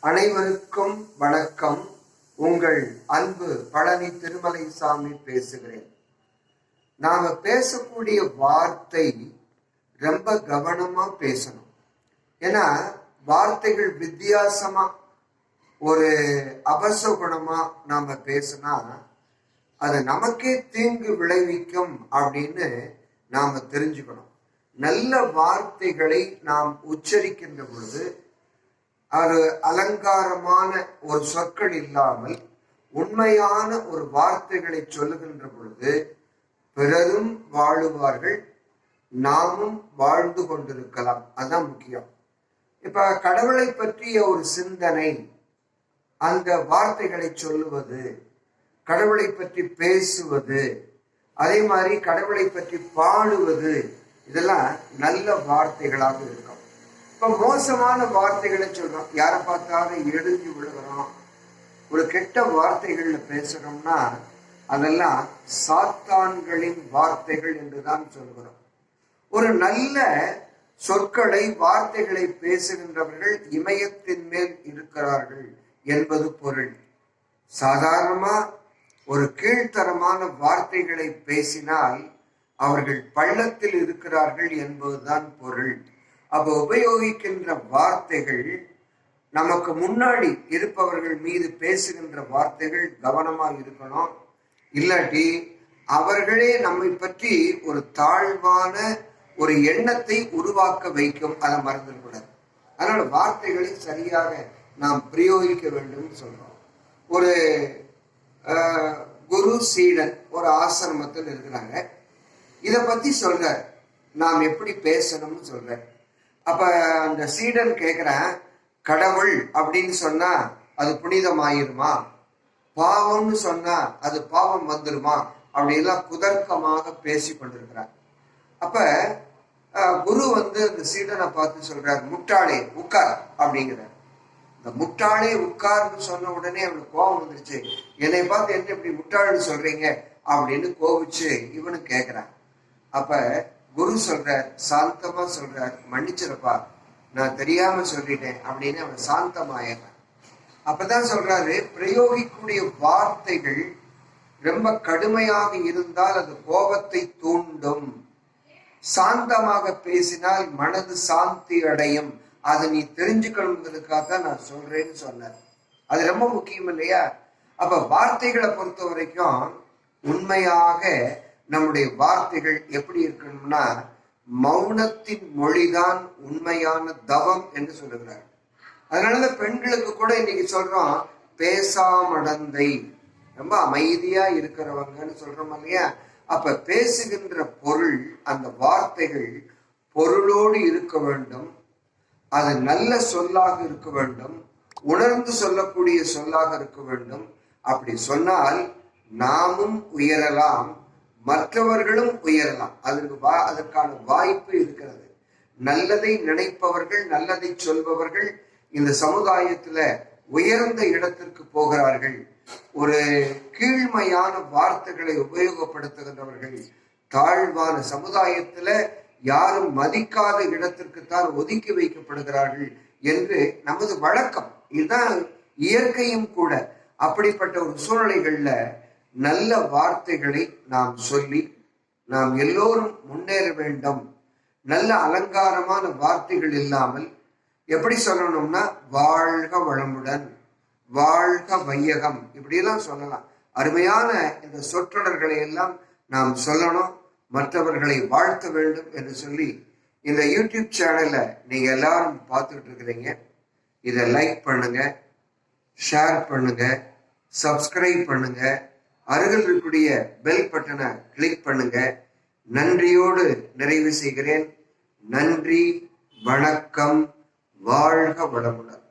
அனைவருக்கும் வணக்கம். உங்கள் அன்பு பழனி திருமலை சாமி பேசுகிறேன். நாம பேசக்கூடிய வார்த்தை ரொம்ப கவனமா பேசணும். ஏன்னா வார்த்தைகள் வித்தியாசமா ஒரு அபசகுணமா நாம பேசினா அது நமக்கே தீங்கு விளைவிக்கும் அப்படின்னு நாம தெரிஞ்சுக்கணும். நல்ல வார்த்தைகளை நாம் உச்சரிக்கின்ற பொழுது அது அலங்காரமான ஒரு சொற்கள் இல்லாமல் உண்மையான ஒரு வார்த்தைகளை சொல்லுகின்ற பொழுது பிறரும் வாழுவார்கள் நாமும் வாழ்ந்து கொண்டிருக்கலாம். அதுதான் முக்கியம். இப்ப கடவுளை பற்றிய ஒரு சிந்தனை அந்த வார்த்தைகளை சொல்லுவது கடவுளை பற்றி பேசுவது அதே மாதிரி கடவுளை பற்றி பாடுவது இதெல்லாம் நல்ல வார்த்தைகளாக இருக்கும். இப்ப மோசமான வார்த்தைகளை சொல்றோம். யாரை பார்த்தாலும் எழுதி விழுகிறோம். ஒரு கெட்ட வார்த்தைகள்ல பேசுறோம்னா அதெல்லாம் சாத்தான்களின் வார்த்தைகள் என்றுதான் சொல்கிறோம். ஒரு நல்ல சொற்களை வார்த்தைகளை பேசுகின்றவர்கள் இமயத்தின் மேல் இருக்கிறார்கள் என்பது பொருள். சாதாரணமா ஒரு கீழ்த்தரமான வார்த்தைகளை பேசினால் அவர்கள் பள்ளத்தில் இருக்கிறார்கள் என்பதுதான் பொருள். அப்ப உபயோகிக்கின்ற வார்த்தைகள் நமக்கு முன்னாடி இருப்பவர்கள் மீது பேசுகின்ற வார்த்தைகள் கவனமா இருக்கணும். இல்லாட்டி அவர்களே நம்மை பற்றி ஒரு தாழ்வான ஒரு எண்ணத்தை உருவாக்க வைக்கும் அதை மறந்துடக்கூடாது. அதனால வார்த்தைகளை சரியாக நாம் பிரயோகிக்க வேண்டும் சொல்றோம். ஒரு குரு சீடன் ஒரு ஆசிரமத்தில் இருக்கிறாங்க. இதை பத்தி சொல்றார். நாம் எப்படி பேசணும்னு சொல்றேன் அப்ப அந்த சீடன் கேக்குறேன் கடவுள் அப்படின்னு சொன்னா அது புனிதமாயிருமா? பாவம்னு சொன்னா அது பாவம் வந்துருமா? அப்படின்லாம் குதர்க்கமாக பேசி கொண்டிருக்கிறார். அப்ப குரு வந்து அந்த சீடனை பார்த்து சொல்றாரு முட்டாளே உட்கார் அப்படிங்கிறார். இந்த முட்டாளே உட்கார்னு சொன்ன உடனே அவனுக்கு கோபம் வந்துருச்சு. என்னை பார்த்து என்ன இப்படி முட்டாள்னு சொல்றீங்க? அப்படின்னு கோபிச்சு இவனு கேக்குறான். அப்ப குரு சொல்றார் சாந்தமா சொல்றார் மன்னிச்சிருப்பா. நான் தெரியாம சொல்லிட்டேன் அப்படின்னு அவன் சாந்தமாயிடுறான். அப்பதான் சொல்றாரு பிரயோகிக்கூடிய வார்த்தைகள் ரொம்ப கடுமையாக இருந்தால் அது கோபத்தை தூண்டும். சாந்தமாக பேசினால் மனது சாந்தி அடையும். அதை நீ தெரிஞ்சுக்கணுங்கிறதுக்காக தான் நான் சொல்றேன்னு சொன்னேன் அது ரொம்ப முக்கியம் இல்லையா? அப்ப வார்த்தைகளை பொறுத்த வரைக்கும் உண்மையாக நம்முடைய வார்த்தைகள் எப்படி இருக்கணும்னா மௌனத்தின் மொழிதான் உண்மையான தவம் என்று சொல்லுகிறார். அதனாலதான் பெண்களுக்கு கூட இன்னைக்கு சொல்றோம் பேசாமடந்தை. ரொம்ப அமைதியா இருக்கிறவங்கன்னு சொல்றோம் இல்லையா? அப்ப பேசுகின்ற பொருள் அந்த வார்த்தைகள் பொருளோடு இருக்க வேண்டும் அது நல்ல சொல்லாக இருக்க வேண்டும் உணர்ந்து சொல்லக்கூடிய சொல்லாக இருக்க வேண்டும். அப்படி சொன்னால் நாமும் உயரலாம். மற்றவர்களும் உயரலாம். அதற்கு வா அதற்கான வாய்ப்பு இருக்கிறது. நல்லதை நினைப்பவர்கள் நல்லதை சொல்பவர்கள் இந்த சமுதாயத்துல உயர்ந்த இடத்திற்கு போகிறார்கள். ஒரு கீழ்மையான வார்த்தைகளை உபயோகப்படுத்துகின்றவர்கள். தாழ்வான சமுதாயத்துல யாரும் மதிக்காத இடத்திற்கு தான் ஒதுக்கி வைக்கப்படுகிறார்கள் என்று நமது வழக்கம். இதுதான் இயற்கையும் கூட. அப்படிப்பட்ட ஒரு சூழ்நிலைகள்ல நல்ல வார்த்தைகளை நாம் சொல்லி நாம் எல்லோரும் முன்னேற வேண்டும். நல்ல அலங்காரமான வார்த்தைகள் இல்லாமல் எப்படி சொல்லணும்னா வாழ்க வளமுடன் வாழ்க வையகம் இப்படியெல்லாம் சொல்லலாம். அருமையான இந்த சொற்றொடர்களை எல்லாம் நாம் சொல்லணும். மற்றவர்களை வாழ்த்த வேண்டும் என்று சொல்லி இந்த யூடியூப் சேனலை நீங்க எல்லாரும் பார்த்துட்டு இருக்கிறீங்க. இதை லைக் பண்ணுங்க ஷேர் பண்ணுங்க சப்ஸ்கிரைப் பண்ணுங்க. அருகில் இருக்கக்கூடிய பெல் பட்டனை கிளிக் பண்ணுங்க. நன்றியோடு நிறைவு செய்கிறேன். நன்றி வணக்கம் வாழ்க வளமுடன்.